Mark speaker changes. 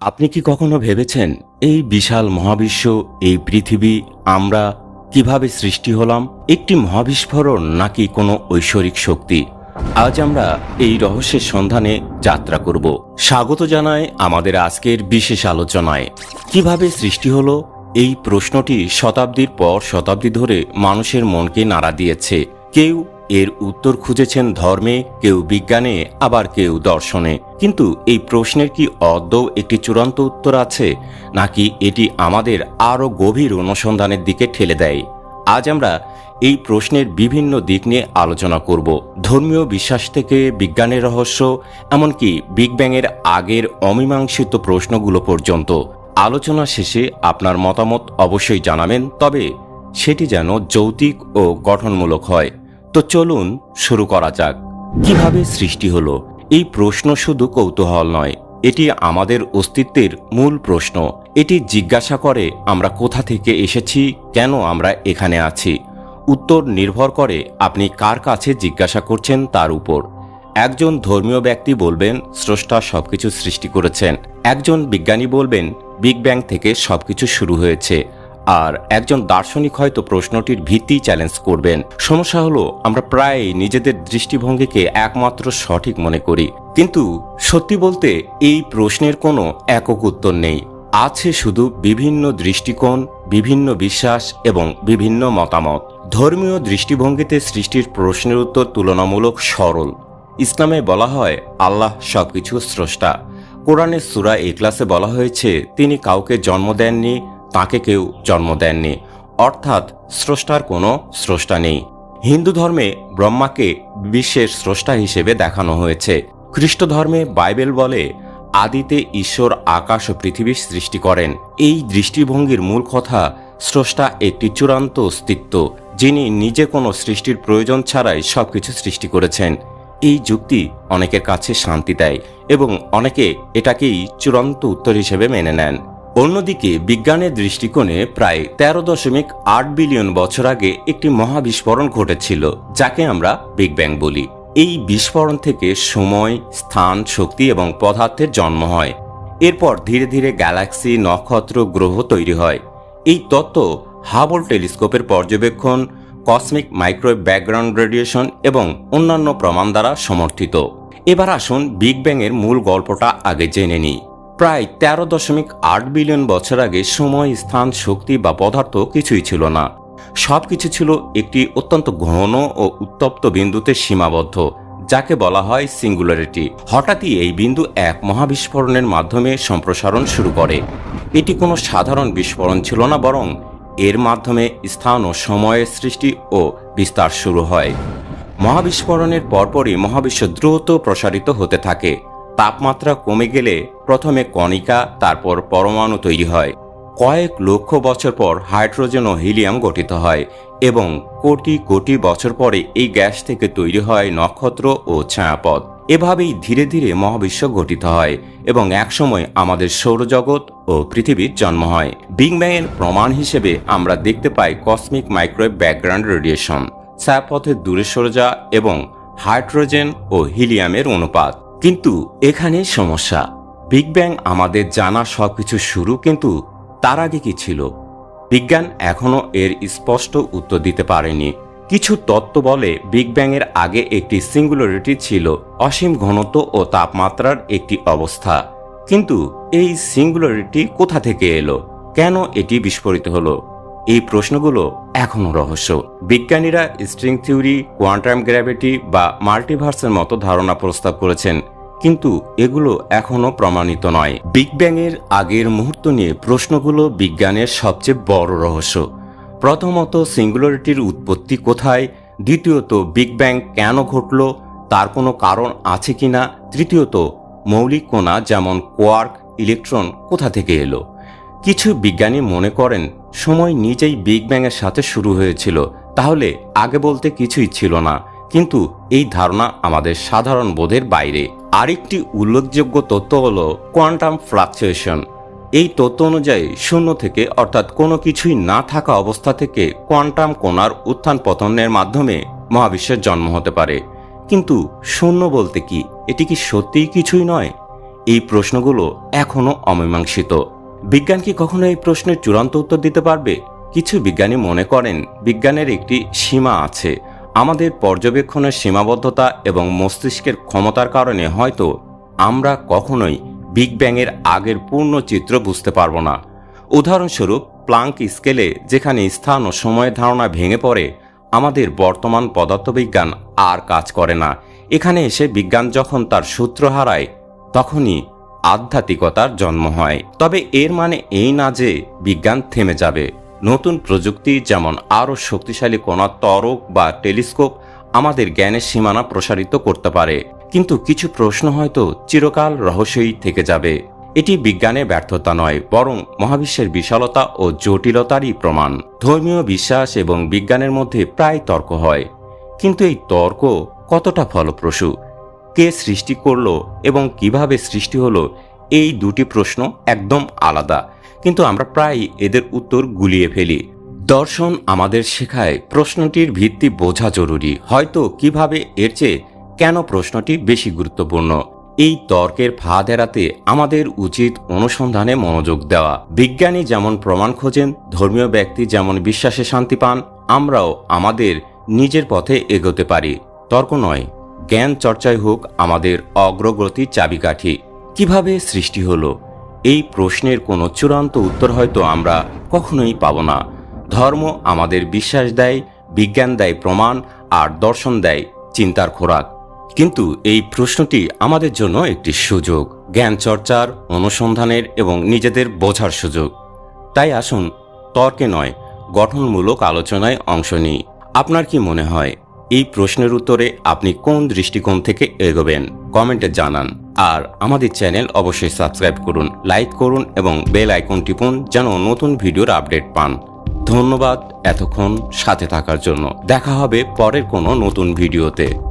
Speaker 1: আপনি কি কখনো ভেবেছেন এই বিশাল মহাবিশ্ব, এই পৃথিবী, আমরা কীভাবে সৃষ্টি হলাম? একটি মহাবিস্ফোরণ নাকি কোনো ঐশ্বরিক শক্তি? আজ আমরা এই রহস্যের সন্ধানে যাত্রা করব। স্বাগত জানায় আমাদের আজকের বিশেষ আলোচনায়। কীভাবে সৃষ্টি হলো? এই প্রশ্নটি শতাব্দীর পর শতাব্দী ধরে মানুষের মনকে নাড়া দিয়েছে। কেউ এর উত্তর খুঁজেছেন ধর্মে, কেউ বিজ্ঞানে, আবার কেউ দর্শনে। কিন্তু এই প্রশ্নের কি অদ্য একটি চূড়ান্ত উত্তর আছে, নাকি এটি আমাদের আরও গভীর অনুসন্ধানের দিকে ঠেলে দেয়? আজ আমরা এই প্রশ্নের বিভিন্ন দিক নিয়ে আলোচনা করব। ধর্মীয় বিশ্বাস থেকে বিজ্ঞানের রহস্য, এমনকি বিগ ব্যাংয়ের আগের অমীমাংসিত প্রশ্নগুলো পর্যন্ত। আলোচনা শেষে আপনার মতামত অবশ্যই জানাবেন, তবে সেটি যেন যৌতিক ও গঠনমূলক হয়। তো চলুন শুরু করা যাক। কীভাবে সৃষ্টি হলো? এই প্রশ্ন শুধু কৌতূহল নয়, এটি আমাদের অস্তিত্বের মূল প্রশ্ন। এটি জিজ্ঞাসা করে, আমরা কোথা থেকে এসেছি? কেন আমরা এখানে আছি? উত্তর নির্ভর করে আপনি কার কাছে জিজ্ঞাসা করছেন তার উপর। একজন ধর্মীয় ব্যক্তি বলবেন, স্রষ্টা সবকিছু সৃষ্টি করেছেন। একজন বিজ্ঞানী বলবেন, বিগ ব্যাং থেকে সবকিছু শুরু হয়েছে। আর একজন দার্শনিক হয়তো প্রশ্নটির ভিত্তি চ্যালেঞ্জ করবেন। সমস্যা হলো, আমরা প্রায় নিজেদের দৃষ্টিভঙ্গিকে একমাত্র সঠিক মনে করি। কিন্তু সত্যি বলতে এই প্রশ্নের কোনো একক উত্তর নেই। আছে শুধু বিভিন্ন দৃষ্টিকোণ, বিভিন্ন বিশ্বাস এবং বিভিন্ন মতামত। ধর্মীয় দৃষ্টিভঙ্গিতে সৃষ্টির প্রশ্নের উত্তর তুলনামূলক সরল। ইসলামে বলা হয়, আল্লাহ সবকিছু স্রষ্টা। কোরআনের সুরা এ ক্লাসে বলা হয়েছে, তিনি কাউকে জন্ম দেননি তাকে কেউ জন্ম দেননি। অর্থাৎ স্রষ্টার কোনো স্রষ্টা নেই। হিন্দু ধর্মে ব্রহ্মাকে বিশ্বের স্রষ্টা হিসেবে দেখানো হয়েছে। খ্রিস্ট ধর্মে বাইবেল বলে, আদিতে ঈশ্বর আকাশ ও পৃথিবী সৃষ্টি করেন। এই দৃষ্টিভঙ্গির মূল কথা, স্রষ্টা একটি চূড়ান্ত অস্তিত্ব, যিনি নিজে কোনো সৃষ্টির প্রয়োজন ছাড়াই সবকিছু সৃষ্টি করেছেন। এই যুক্তি অনেকের কাছে শান্তি দেয় এবং অনেকে এটাকেই চূড়ান্ত উত্তর হিসেবে মেনে নেন। অন্যদিকে বিজ্ঞানের দৃষ্টিকোণে প্রায় তেরো দশমিক আট বিলিয়ন বছর আগে একটি মহাবিস্ফোরণ ঘটেছিল, যাকে আমরা বিগ ব্যাং বলি। এই বিস্ফোরণ থেকে সময়, স্থান, শক্তি এবং পদার্থের জন্ম হয়। এরপর ধীরে ধীরে গ্যালাক্সি, নক্ষত্র, গ্রহ তৈরি হয়। এই তত্ত্ব হাবল টেলিস্কোপের পর্যবেক্ষণ, কসমিক মাইক্রোওয়েভ ব্যাকগ্রাউন্ড রেডিয়েশন এবং অন্যান্য প্রমাণ দ্বারা সমর্থিত। এবার আসুন বিগ ব্যাংয়ের মূল গল্পটা আগে জেনে নিই। প্রায় তেরো দশমিক আট বিলিয়ন বছর আগে সময়, স্থান, শক্তি বা পদার্থ কিছুই ছিল না। সব কিছু ছিল একটি অত্যন্ত ঘন ও উত্তপ্ত বিন্দুতে সীমাবদ্ধ, যাকে বলা হয় সিঙ্গুলারিটি। হঠাৎই এই বিন্দু এক মহাবিস্ফোরণের মাধ্যমে সম্প্রসারণ শুরু করে। এটি কোনো সাধারণ বিস্ফোরণ ছিল না, বরং এর মাধ্যমে স্থান ও সময়ের সৃষ্টি ও বিস্তার শুরু হয়। মহাবিস্ফোরণের পরপরই মহাবিশ্ব দ্রুত প্রসারিত হতে থাকে। তাপমাত্রা কমে গেলে প্রথমে কণিকা, তারপর পরমাণু তৈরি হয়। কয়েক লক্ষ বছর পর হাইড্রোজেন ও হিলিয়াম গঠিত হয় এবং কোটি কোটি বছর পরে এই গ্যাস থেকে তৈরি হয় নক্ষত্র ও ছায়াপথ এভাবেই ধীরে ধীরে মহাবিশ্ব গঠিত হয় এবং একসময় আমাদের সৌরজগৎ ও পৃথিবীর জন্ম হয়। বিগ ব্যাংয়ের প্রমাণ হিসেবে আমরা দেখতে পাই কসমিক মাইক্রোওয়েভ ব্যাকগ্রাউন্ড রেডিয়েশন। ছায়াপথের দূরে সরে যাওয়া এবং হাইড্রোজেন ও হিলিয়ামের অনুপাত। কিন্তু এখানে সমস্যা। বিগ ব্যাং আমাদের জানা সবকিছু শুরু কিন্তু তার আগে কি ছিল? বিজ্ঞান এখনও এর স্পষ্ট উত্তর দিতে পারেনি। কিছু তত্ত্ব বলে বিগ ব্যাংয়ের আগে একটি সিঙ্গুলারিটি ছিল অসীম ঘনত্ব ও তাপমাত্রার একটি অবস্থা। কিন্তু এই সিঙ্গুলারিটি কোথা থেকে এলো? কেন এটি বিস্ফোরিত হলো? এই প্রশ্নগুলো এখনও রহস্য। বিজ্ঞানীরা স্ট্রিং থিওরি কোয়ান্টাম গ্র্যাভিটি বা মাল্টিভার্সের মতো ধারণা প্রস্তাব করেছেন, কিন্তু এগুলো এখনও প্রমাণিত নয়। বিগ ব্যাংয়ের আগের মুহূর্ত নিয়ে প্রশ্নগুলো বিজ্ঞানের সবচেয়ে বড় রহস্য। প্রথমত সিঙ্গুলারিটির উৎপত্তি কোথায়, দ্বিতীয়ত বিগ ব্যাং কেন ঘটল, তার কোনো কারণ আছে কিনা, তৃতীয়ত মৌলিক কণা যেমন কোয়ার্ক ইলেকট্রন কোথা থেকে এলো। কিছু বিজ্ঞানী মনে করেন, সময় নিজেই বিগ ব্যাংয়ের সাথে শুরু হয়েছিল, তাহলে আগে বলতে কিছুই ছিল না। কিন্তু এই ধারণা আমাদের সাধারণ বোধের বাইরে। আরেকটি উল্লেখযোগ্য তথ্য হল কোয়ান্টাম ফ্লাকচুয়েশন। এই তথ্য অনুযায়ী শূন্য থেকে, অর্থাৎ কোনো কিছুই না থাকা অবস্থা থেকে কোয়ান্টাম কোণার উত্থান পতনের মাধ্যমে মহাবিশ্বের জন্ম হতে পারে। কিন্তু শূন্য বলতে কি? এটি কি সত্যিই কিছুই নয়? এই প্রশ্নগুলো এখনও অমীমাংসিত। বিজ্ঞান কি কখনো এই প্রশ্নের চূড়ান্ত উত্তর দিতে পারবে? কিছু বিজ্ঞানী মনে করেন, বিজ্ঞানের একটি সীমা আছে। আমাদের পর্যবেক্ষণের সীমাবদ্ধতা এবং মস্তিষ্কের ক্ষমতার কারণে হয়তো আমরা কখনোই বিগ ব্যাংয়ের আগের পূর্ণ চিত্র বুঝতে পারব না। উদাহরণস্বরূপ, প্লাঙ্ক স্কেলে যেখানে স্থান ও সময়ের ধারণা ভেঙে পড়ে, আমাদের বর্তমান পদার্থবিজ্ঞান আর কাজ করে না। এখানে এসে বিজ্ঞান যখন তার সূত্র হারায়, তখনই আধ্যাত্মিকতার জন্ম হয়। তবে এর মানে এই না যে বিজ্ঞান থেমে যাবে। নতুন প্রযুক্তি যেমন আরও শক্তিশালী কোনো ত্বরক বা টেলিস্কোপ আমাদের জ্ঞানের সীমানা প্রসারিত করতে পারে। কিন্তু কিছু প্রশ্ন হয়তো চিরকাল রহস্যই থেকে যাবে। এটি বিজ্ঞানের ব্যর্থতা নয়, বরং মহাবিশ্বের বিশালতা ও জটিলতারই প্রমাণ। ধর্মীয় বিশ্বাস এবং বিজ্ঞানের মধ্যে প্রায় তর্ক হয়। কিন্তু এই তর্ক কতটা ফলপ্রসূ? কে সৃষ্টি করল এবং কীভাবে সৃষ্টি হলো, এই দুটি প্রশ্ন একদম আলাদা। কিন্তু আমরা প্রায় এদের উত্তর গুলিয়ে ফেলি। দর্শন আমাদের শেখায় প্রশ্নটির ভিত্তি বোঝা জরুরি। হয়তো কীভাবে এর চেয়ে কেন প্রশ্নটি বেশি গুরুত্বপূর্ণ? এই তর্কের ফাঁদ এড়াতে আমাদের উচিত অনুসন্ধানে মনোযোগ দেওয়া। বিজ্ঞানী যেমন প্রমাণ খোঁজেন, ধর্মীয় ব্যক্তি যেমন বিশ্বাসে শান্তি পান, আমরাও আমাদের নিজের পথে এগোতে পারি। তর্ক নয়। জ্ঞান চর্চায় হোক আমাদের অগ্রগতির চাবিকাঠি। কীভাবে সৃষ্টি হলো? এই প্রশ্নের কোনো চূড়ান্ত উত্তর হয়তো আমরা কখনোই পাব না। ধর্ম আমাদের বিশ্বাস দেয়, বিজ্ঞান দেয় প্রমাণ, আর দর্শন দেয় চিন্তার খোরাক। কিন্তু এই প্রশ্নটি আমাদের জন্য একটি সুযোগ। জ্ঞান চর্চার, অনুসন্ধানের এবং নিজেদের বোঝার সুযোগ। তাই আসুন, তর্কে নয়, গঠনমূলক আলোচনায় অংশ নিই। আপনার কি মনে হয়? এই প্রশ্নের উত্তরে আপনি কোন দৃষ্টিকোণ থেকে এগোবেন? কমেন্টে জানান। আর আমাদের চ্যানেল অবশ্যই সাবস্ক্রাইব করুন, লাইক করুন এবং বেল আইকন টিপুন যেন নতুন ভিডিওর আপডেট পান। ধন্যবাদ এতক্ষণ সাথে থাকার জন্য। দেখা হবে পরের কোনো নতুন ভিডিওতে।